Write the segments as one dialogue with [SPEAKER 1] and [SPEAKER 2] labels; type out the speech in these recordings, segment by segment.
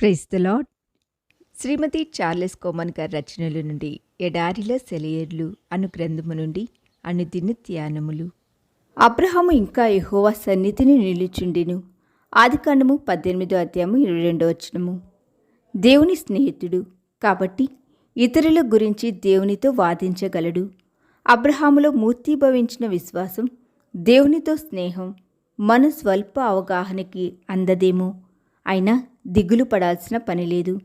[SPEAKER 1] Praise the Lord Shrimati Charles Cowman గారి రచనల నుండి ఎడారిలో సెలయేర్లు అను గ్రంథము నుండి అను దిన ధ్యానములు.
[SPEAKER 2] అబ్రహాము ఇంకా యెహోవా సన్నిధిని నిలుచుండెను. ఆదికాండము పద్దెనిమిదో అధ్యాయము ఇరవై రెండో వచనము. దేవుని స్నేహితుడు కాబట్టి ఇతరుల గురించి దేవునితో వాదించగలడు. అబ్రహాములో మూర్తీభవించిన విశ్వాసం దేవునితో స్నేహం మన స్వల్ప అవగాహనకి అందదేమో. అయినా దిగులు పడాల్సిన పని లేదు.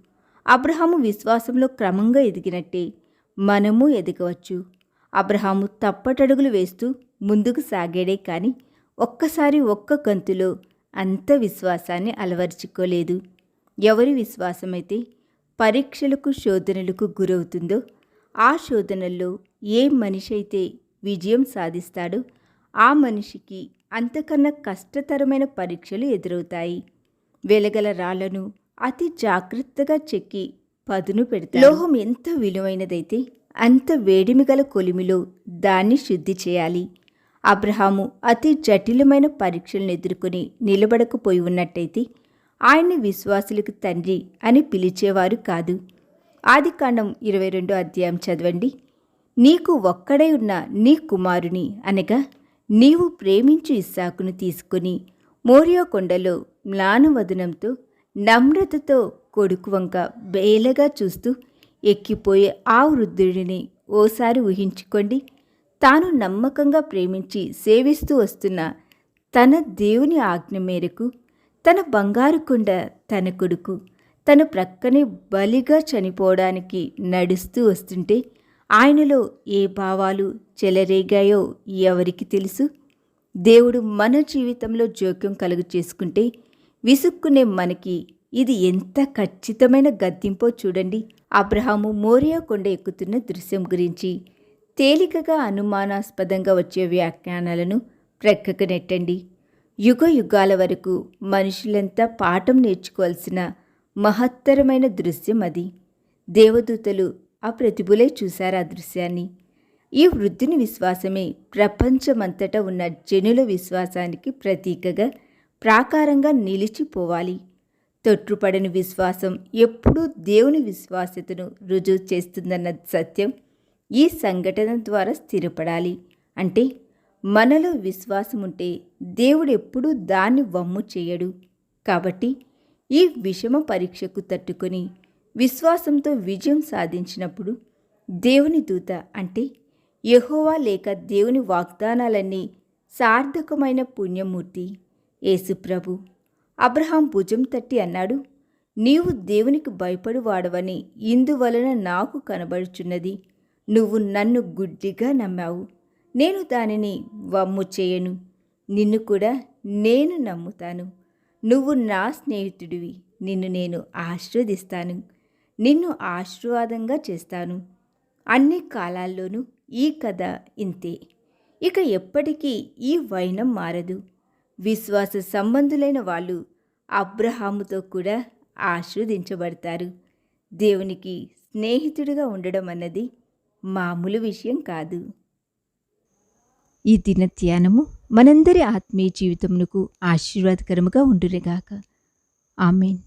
[SPEAKER 2] అబ్రహాము విశ్వాసంలో క్రమంగా ఎదిగినట్టే మనము ఎదగవచ్చు. అబ్రహాము తప్పటడుగులు వేస్తూ ముందుకు సాగాడే కానీ ఒక్కసారి ఒక్క గంతులో అంత విశ్వాసాన్ని అలవర్చుకోలేదు. ఎవరి విశ్వాసమైతే పరీక్షలకు శోధనలకు గురవుతుందో ఆ శోధనల్లో ఏ మనిషి అయితే విజయం సాధిస్తాడో ఆ మనిషికి అంతకన్నా కష్టతరమైన పరీక్షలు ఎదురవుతాయి. వెలగల రాళ్ళను అతి జాగ్రత్తగా చెక్కి పదును పెడతాడు. లోహం ఎంత విలువైనదైతే అంత వేడిమి గల కొలిమిలో దాన్ని శుద్ధి చేయాలి. అబ్రహాము అతి జటిలమైన పరీక్షలను ఎదుర్కొని నిలబడకపోయి ఉన్నట్టయితే ఆయన్ని విశ్వాసులకు తండ్రి అని పిలిచేవారు కాదు. ఆదికాండం ఇరవై రెండో అధ్యాయం చదవండి. నీకు ఒక్కడై ఉన్న నీ కుమారుని అనగా నీవు ప్రేమించు ఇస్సాకును తీసుకుని మోరియో కొండలో మ్లానవదనంతో నమ్రతతో కొడుకు వంక బేలగా చూస్తూ ఎక్కిపోయే ఆ వృద్ధుడిని ఓసారి ఊహించుకోండి. తాను నమ్మకంగా ప్రేమించి సేవిస్తూ వస్తున్న తన దేవుని ఆజ్ఞ మేరకు తన బంగారు కొండ తన కొడుకు తన ప్రక్కనే బలిగా చనిపోవడానికి నడుస్తూ వస్తుంటే ఆయనలో ఏ భావాలు చెలరేగాయో ఎవరికి తెలుసు? దేవుడు మన జీవితంలో జోక్యం కలుగు చేసుకుంటే విసుక్కునే మనకి ఇది ఎంత ఖచ్చితమైన గద్దింపో చూడండి. అబ్రహాము మోరియా కొండ ఎక్కుతున్న దృశ్యం గురించి తేలికగా అనుమానాస్పదంగా వచ్చే వ్యాఖ్యానాలను ప్రక్కకు నెట్టండి యుగ యుగాల వరకు మనుషులంతా పాఠం నేర్చుకోవాల్సిన మహత్తరమైన దృశ్యం అది. దేవదూతలు ఆ ప్రతిభులే చూశారు ఆ దృశ్యాన్ని. ఈ వృద్ధుని విశ్వాసమే. ప్రపంచమంతటా ఉన్న జనుల విశ్వాసానికి ప్రతీకగా ప్రాకారంగా నిలిచిపోవాలి. తొట్టుపడని విశ్వాసం ఎప్పుడూ దేవుని విశ్వాసతను రుజువు చేస్తుందన్న సత్యం ఈ సంఘటన ద్వారా స్థిరపడాలి. అంటే మనలో విశ్వాసం ఉంటే దేవుడు ఎప్పుడూ దాన్ని వమ్ము చేయడు. కాబట్టి ఈ విషమ పరీక్షకు తట్టుకొని విశ్వాసంతో విజయం సాధించినప్పుడు దేవుని దూత అంటే యహోవా లేక దేవుని వాగ్దానాలన్నీ సార్థకమైన పుణ్యమూర్తి యేసుప్రభు అబ్రహాం భుజం తట్టి అన్నాడు నీవు దేవునికి భయపడువాడవని ఇందువలన నాకు కనబడుచున్నది. నువ్వు నన్ను గుడ్డిగా నమ్మావు. నేను దానిని వమ్ము చేయను. నిన్ను కూడా నేను నమ్ముతాను. నువ్వు నా స్నేహితుడివి. నిన్ను నేను ఆశీర్వదిస్తాను. నిన్ను ఆశీర్వాదంగా చేస్తాను. అన్ని కాలాల్లోనూ ఈ కథ ఇంతే. ఇక ఎప్పటికీ ఈ వైనం మారదు. విశ్వాస సంబంధులైన వాళ్ళు అబ్రహాముతో కూడా ఆశీర్వదించబడతారు దేవునికి స్నేహితుడిగా ఉండడం అన్నది మామూలు విషయం కాదు.
[SPEAKER 1] ఈ దిన ధ్యానము మనందరి ఆత్మీయ జీవితమునకు ఆశీర్వాదకరముగా ఉండునుగాక. ఆమెన్.